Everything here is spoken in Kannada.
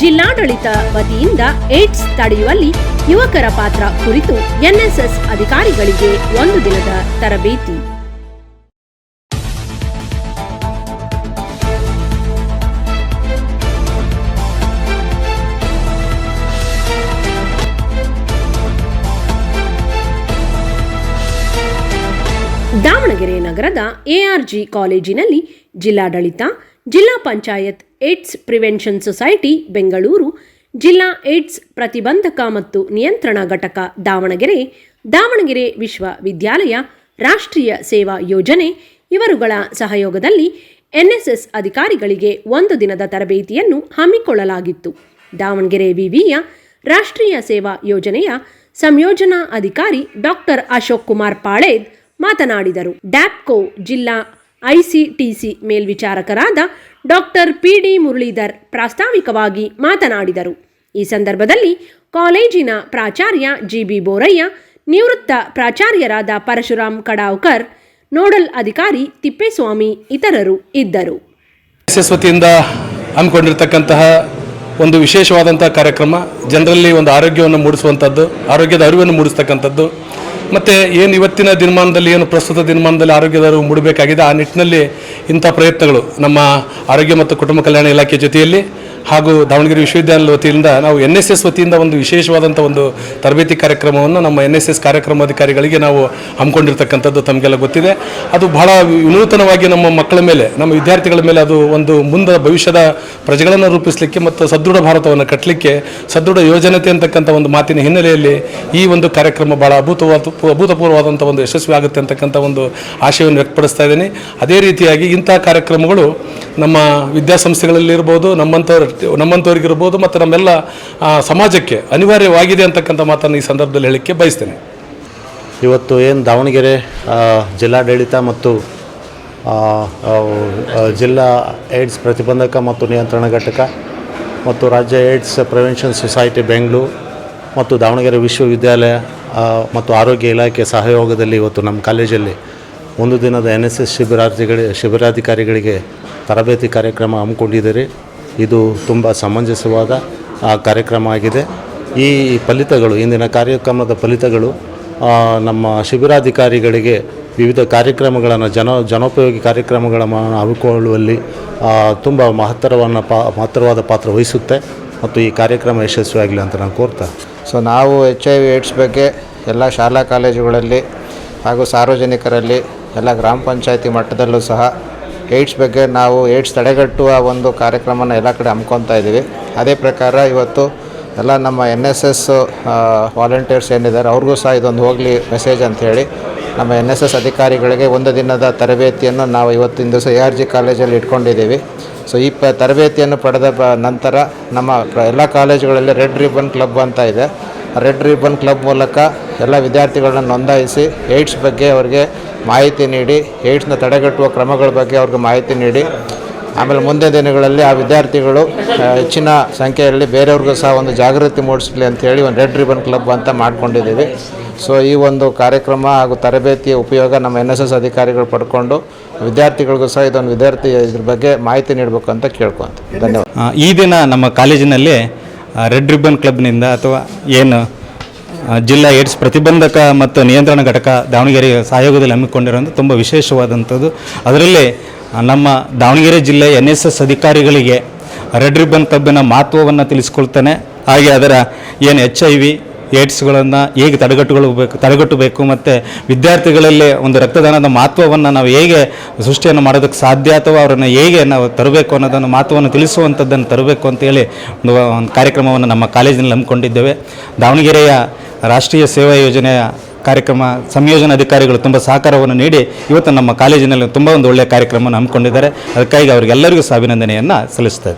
ಜಿಲ್ಲಾಡಳಿತ ವತಿಯಿಂದ ಏಡ್ಸ್ ತಡೆಯುವಲ್ಲಿ ಯುವಕರ ಪಾತ್ರ ಕುರಿತು ಎನ್ಎಸ್ಎಸ್ ಅಧಿಕಾರಿಗಳಿಗೆ ಒಂದು ದಿನದ ತರಬೇತಿ. ದಾವಣಗೆರೆ ನಗರದ ಎಆರ್ಜಿ ಕಾಲೇಜಿನಲ್ಲಿ ಜಿಲ್ಲಾಡಳಿತ, ಜಿಲ್ಲಾ panchayat AIDS prevention society, Bengaluru, ಜಿಲ್ಲಾ ಏಡ್ಸ್ ಪ್ರತಿಬಂಧಕ ಮತ್ತು ನಿಯಂತ್ರಣ ಘಟಕ ದಾವಣಗೆರೆ ದಾವಣಗೆರೆ ವಿಶ್ವವಿದ್ಯಾಲಯ ರಾಷ್ಟ್ರೀಯ ಸೇವಾ ಯೋಜನೆ. ಇವರುಗಳ ಸಹಯೋಗದಲ್ಲಿ ಎನ್ಎಸ್ಎಸ್ ಅಧಿಕಾರಿಗಳಿಗೆ ಒಂದು ದಿನದ ತರಬೇತಿಯನ್ನು ಹಮ್ಮಿಕೊಳ್ಳಲಾಗಿತ್ತು. ದಾವಣಗೆರೆ ವಿವಿಯ ರಾಷ್ಟ್ರೀಯ ಸೇವಾ ಯೋಜನೆಯ ಸಂಯೋಜನಾ ಅಧಿಕಾರಿ ಡಾಕ್ಟರ್ ಅಶೋಕ್ ಕುಮಾರ್ ಪಾಳೇದ್ ಮಾತನಾಡಿದರು. ಡ್ಯಾಪ್ಕೋ ಜಿಲ್ಲಾ ಐಸಿಟಿಸಿ ಮೇಲ್ವಿಚಾರಕರಾದ ಡಾಕ್ಟರ್ ಪಿ ಡಿ ಮುರಳೀಧರ್ ಪ್ರಾಸ್ತಾವಿಕವಾಗಿ ಮಾತನಾಡಿದರು. ಈ ಸಂದರ್ಭದಲ್ಲಿ ಕಾಲೇಜಿನ ಪ್ರಾಚಾರ್ಯ ಜಿಬಿ ಬೋರಯ್ಯ, ನಿವೃತ್ತ ಪ್ರಾಚಾರ್ಯರಾದ ಪರಶುರಾಮ್ ಕಡಾವ್ಕರ್, ನೋಡಲ್ ಅಧಿಕಾರಿ ತಿಪ್ಪೇಸ್ವಾಮಿ ಇತರರು ಇದ್ದರು. ಯಶಸ್ವತಿಯಿಂದ ಹಮ್ಮಿಕೊಂಡಿರ್ತಕ್ಕಂತಹ ಒಂದು ವಿಶೇಷವಾದಂತಹ ಕಾರ್ಯಕ್ರಮ, ಜನರಲ್ಲಿ ಒಂದು ಆರೋಗ್ಯವನ್ನು ಮೂಡಿಸುವಂಥದ್ದು ಆರೋಗ್ಯದ ಅರಿವನ್ನು ಮೂಡಿಸ್ತಕ್ಕಂಥದ್ದು ಮತ್ತು ಏನು ಇವತ್ತಿನ ದಿನಮಾನದಲ್ಲಿ, ಏನು ಪ್ರಸ್ತುತ ದಿನಮಾನದಲ್ಲಿ ಆರೋಗ್ಯದ ಅರಿವು ಮೂಡಬೇಕಾಗಿದೆ, ಆ ನಿಟ್ಟಿನಲ್ಲಿ ಇಂಥ ಪ್ರಯತ್ನಗಳು ನಮ್ಮ ಆರೋಗ್ಯ ಮತ್ತು ಕುಟುಂಬ ಕಲ್ಯಾಣ ಇಲಾಖೆ ಜೊತೆಯಲ್ಲಿ ಹಾಗೂ ದಾವಣಗೆರೆ ವಿಶ್ವವಿದ್ಯಾಲಯದ ವತಿಯಿಂದ ನಾವು ಎನ್ ಎಸ್ ಎಸ್ ವತಿಯಿಂದ ಒಂದು ವಿಶೇಷವಾದಂಥ ಒಂದು ತರಬೇತಿ ಕಾರ್ಯಕ್ರಮವನ್ನು ನಮ್ಮ ಎನ್ ಎಸ್ ಎಸ್ ಕಾರ್ಯಕ್ರಮಾಧಿಕಾರಿಗಳಿಗೆ ನಾವು ಹಮ್ಮಿಕೊಂಡಿರ್ತಕ್ಕಂಥದ್ದು ತಮಗೆಲ್ಲ ಗೊತ್ತಿದೆ. ಅದು ಬಹಳ ವಿನೂತನವಾಗಿ ನಮ್ಮ ಮಕ್ಕಳ ಮೇಲೆ, ನಮ್ಮ ವಿದ್ಯಾರ್ಥಿಗಳ ಮೇಲೆ ಅದು ಒಂದು ಮುಂದೆ ಭವಿಷ್ಯದ ಪ್ರಜೆಗಳನ್ನು ರೂಪಿಸಲಿಕ್ಕೆ ಮತ್ತು ಸದೃಢ ಭಾರತವನ್ನು ಕಟ್ಟಲಿಕ್ಕೆ, ಸದೃಢ ಯೋಜನತೆ ಅಂತಕ್ಕಂಥ ಒಂದು ಮಾತಿನ ಹಿನ್ನೆಲೆಯಲ್ಲಿ ಈ ಒಂದು ಕಾರ್ಯಕ್ರಮ ಬಹಳ ಅಭೂತವಾದ ಅಭೂತಪೂರ್ವವಾದಂಥ ಒಂದು ಯಶಸ್ವಿ ಆಗುತ್ತೆ ಅಂತಕ್ಕಂಥ ಒಂದು ಆಶಯವನ್ನು ವ್ಯಕ್ತಪಡಿಸ್ತಾ ಇದ್ದೀನಿ. ಅದೇ ರೀತಿಯಾಗಿ ಇಂಥ ಕಾರ್ಯಕ್ರಮಗಳು ನಮ್ಮ ವಿದ್ಯಾಸಂಸ್ಥೆಗಳಲ್ಲಿ ಇರ್ಬೋದು ನಮ್ಮಂಥವ್ರ ನಮ್ಮಂಥವ್ರಿಗಿರ್ಬೋದು ಮತ್ತು ನಮ್ಮೆಲ್ಲ ಸಮಾಜಕ್ಕೆ ಅನಿವಾರ್ಯವಾಗಿದೆ ಅಂತಕ್ಕಂಥ ಮಾತನ್ನು ಈ ಸಂದರ್ಭದಲ್ಲಿ ಹೇಳಲಿಕ್ಕೆ ಬಯಸ್ತೇನೆ. ಇವತ್ತು ಏನು ದಾವಣಗೆರೆ ಜಿಲ್ಲಾಡಳಿತ ಮತ್ತು ಜಿಲ್ಲಾ ಏಡ್ಸ್ ಪ್ರತಿಬಂಧಕ ಮತ್ತು ನಿಯಂತ್ರಣ ಘಟಕ ಮತ್ತು ರಾಜ್ಯ ಏಡ್ಸ್ ಪ್ರಿವೆನ್ಷನ್ ಸೊಸೈಟಿ ಬೆಂಗಳೂರು ಮತ್ತು ದಾವಣಗೆರೆ ವಿಶ್ವವಿದ್ಯಾಲಯ ಮತ್ತು ಆರೋಗ್ಯ ಇಲಾಖೆ ಸಹಯೋಗದಲ್ಲಿ ಇವತ್ತು ನಮ್ಮ ಕಾಲೇಜಲ್ಲಿ ಒಂದು ದಿನದ ಎನ್ ಎಸ್ ಎಸ್ ಶಿಬಿರಾರ್ಥಿಗಳಿಗೆ ಶಿಬಿರಾಧಿಕಾರಿಗಳಿಗೆ ತರಬೇತಿ ಕಾರ್ಯಕ್ರಮ ಹಮ್ಮಿಕೊಂಡಿದ್ದೀರಿ. ಇದು ತುಂಬ ಸಮಂಜಸವಾದ ಕಾರ್ಯಕ್ರಮ ಆಗಿದೆ. ಈ ಫಲಿತಗಳು, ಇಂದಿನ ಕಾರ್ಯಕ್ರಮದ ಫಲಿತಗಳು ನಮ್ಮ ಶಿಬಿರಾಧಿಕಾರಿಗಳಿಗೆ ವಿವಿಧ ಕಾರ್ಯಕ್ರಮಗಳನ್ನು, ಜನ, ಜನೋಪಯೋಗಿ ಕಾರ್ಯಕ್ರಮಗಳನ್ನು ಹಮ್ಮಿಕೊಳ್ಳುವಲ್ಲಿ ತುಂಬ ಮಹತ್ತರವನ್ನು ಪಾ, ಮಹತ್ತರವಾದ ಪಾತ್ರ ವಹಿಸುತ್ತೆ. ಮತ್ತು ಈ ಕಾರ್ಯಕ್ರಮ ಯಶಸ್ವಿಯಾಗಲಿ ಅಂತ ನಾನು ಕೋರ್ತಾ. ಸೊ, ನಾವು ಎಚ್ ಐ ವಿ ಏಡ್ಸ್ ಬಗ್ಗೆ ಎಲ್ಲ ಶಾಲಾ ಕಾಲೇಜುಗಳಲ್ಲಿ ಹಾಗೂ ಸಾರ್ವಜನಿಕರಲ್ಲಿ ಎಲ್ಲ ಗ್ರಾಮ ಪಂಚಾಯಿತಿ ಮಟ್ಟದಲ್ಲೂ ಸಹ ಏಡ್ಸ್ ಬಗ್ಗೆ ನಾವು ಏಡ್ಸ್ ತಡೆಗಟ್ಟುವ ಒಂದು ಕಾರ್ಯಕ್ರಮನ ಎಲ್ಲ ಕಡೆ ಹಮ್ಕೊತಾ ಇದ್ದೀವಿ. ಅದೇ ಪ್ರಕಾರ ಇವತ್ತು ಎಲ್ಲ ನಮ್ಮ ಎನ್ ಎಸ್ ಎಸ್ ವಾಲಂಟಿಯರ್ಸ್ ಏನಿದ್ದಾರೆ ಅವ್ರಿಗೂ ಸಹ ಇದೊಂದು ಹೋಗಲಿ ಮೆಸೇಜ್ ಅಂಥೇಳಿ ನಮ್ಮ ಎನ್ ಎಸ್ ಎಸ್ ಅಧಿಕಾರಿಗಳಿಗೆ ಒಂದು ದಿನದ ತರಬೇತಿಯನ್ನು ನಾವು ಇವತ್ತಿನ ದಿವಸ ಎ ಆರ್ ಜಿ ಕಾಲೇಜಲ್ಲಿ ಇಟ್ಕೊಂಡಿದ್ದೀವಿ. ಸೊ ಈ ಪ, ತರಬೇತಿಯನ್ನು ಪಡೆದ ನಂತರ ನಮ್ಮ ಎಲ್ಲ ಕಾಲೇಜುಗಳಲ್ಲಿ ರೆಡ್ ರಿಬನ್ ಕ್ಲಬ್ ಅಂತ ಇದೆ. ರೆಡ್ ರಿಬನ್ ಕ್ಲಬ್ ಮೂಲಕ ಎಲ್ಲ ವಿದ್ಯಾರ್ಥಿಗಳನ್ನ ನೋಂದಾಯಿಸಿ ಏಡ್ಸ್ ಬಗ್ಗೆ ಅವರಿಗೆ ಮಾಹಿತಿ ನೀಡಿ, ಏಡ್ಸ್ನ ತಡೆಗಟ್ಟುವ ಕ್ರಮಗಳ ಬಗ್ಗೆ ಅವ್ರಿಗೆ ಮಾಹಿತಿ ನೀಡಿ. ಆಮೇಲೆ ಮುಂದೆ ದಿನಗಳಲ್ಲಿ ಆ ವಿದ್ಯಾರ್ಥಿಗಳು ಹೆಚ್ಚಿನ ಸಂಖ್ಯೆಯಲ್ಲಿ ಬೇರೆಯವ್ರಿಗೂ ಸಹ ಒಂದು ಜಾಗೃತಿ ಮೂಡಿಸಲಿ ಅಂತೇಳಿ ಒಂದು ರೆಡ್ ರಿಬನ್ ಕ್ಲಬ್ ಅಂತ ಮಾಡ್ಕೊಂಡಿದ್ದೀವಿ. ಸೊ ಈ ಒಂದು ಕಾರ್ಯಕ್ರಮ ಹಾಗೂ ತರಬೇತಿಯ ಉಪಯೋಗ ನಮ್ಮ ಎನ್ ಎಸ್ ಎಸ್ ಅಧಿಕಾರಿಗಳು ಪಡ್ಕೊಂಡು ವಿದ್ಯಾರ್ಥಿಗಳಿಗೂ ಸಹ ಇದೊಂದು ವಿದ್ಯಾರ್ಥಿ ಇದ್ರ ಬಗ್ಗೆ ಮಾಹಿತಿ ನೀಡಬೇಕು ಅಂತ ಕೇಳ್ಕೊಂತ ಧನ್ಯವಾದ. ಈ ದಿನ ನಮ್ಮ ಕಾಲೇಜಿನಲ್ಲಿ ರೆಡ್ ರಿಬ್ಬನ್ ಕ್ಲಬ್ನಿಂದ ಅಥವಾ ಏನು ಜಿಲ್ಲಾ ಏಡ್ಸ್ ಪ್ರತಿಬಂಧಕ ಮತ್ತು ನಿಯಂತ್ರಣ ಘಟಕ ದಾವಣಗೆರೆ ಸಹಯೋಗದಲ್ಲಿ ಹಮ್ಮಿಕೊಂಡಿರುವಂಥ ತುಂಬ ವಿಶೇಷವಾದಂಥದ್ದು. ಅದರಲ್ಲಿ ನಮ್ಮ ದಾವಣಗೆರೆ ಜಿಲ್ಲೆ ಎನ್ ಎಸ್ ಎಸ್ ಅಧಿಕಾರಿಗಳಿಗೆ ರೆಡ್ ರಿಬ್ಬನ್ ಕ್ಲಬ್ಬಿನ ಮಹತ್ವವನ್ನು ತಿಳಿಸ್ಕೊಳ್ತಾನೆ. ಹಾಗೆ ಅದರ ಏನು ಎಚ್ ಐ ವಿ ಏಡ್ಸ್ಗಳನ್ನು ಹೇಗೆ ತಡೆಗಟ್ಟುಗಳು ತಡೆಗಟ್ಟಬೇಕು ಮತ್ತು ವಿದ್ಯಾರ್ಥಿಗಳಲ್ಲಿ ಒಂದು ರಕ್ತದಾನದ ಮಹತ್ವವನ್ನು ನಾವು ಹೇಗೆ ಸೃಷ್ಟಿಯನ್ನು ಮಾಡೋದಕ್ಕೆ ಸಾಧ್ಯ ಅಥವಾ ಅವರನ್ನು ಹೇಗೆ ನಾವು ತರಬೇಕು ಅನ್ನೋದನ್ನು ಮಹತ್ವವನ್ನು ತಿಳಿಸುವಂಥದ್ದನ್ನು ತರಬೇಕು ಅಂತೇಳಿ ಒಂದು ಒಂದು ಕಾರ್ಯಕ್ರಮವನ್ನು ನಮ್ಮ ಕಾಲೇಜಿನಲ್ಲಿ ಹಮ್ಮಿಕೊಂಡಿದ್ದೇವೆ. ದಾವಣಗೆರೆಯ ರಾಷ್ಟ್ರೀಯ ಸೇವಾ ಯೋಜನೆಯ ಕಾರ್ಯಕ್ರಮ ಸಂಯೋಜನಾ ಅಧಿಕಾರಿಗಳು ತುಂಬ ಸಹಕಾರವನ್ನು ನೀಡಿ ಇವತ್ತು ನಮ್ಮ ಕಾಲೇಜಿನಲ್ಲಿ ತುಂಬ ಒಂದು ಒಳ್ಳೆಯ ಕಾರ್ಯಕ್ರಮವನ್ನು ಹಮ್ಮಿಕೊಂಡಿದ್ದಾರೆ. ಅದಕ್ಕಾಗಿ ಅವರಿಗೆಲ್ಲರಿಗೂ ಸಹ ಅಭಿನಂದನೆಯನ್ನು ಸಲ್ಲಿಸ್ತಾ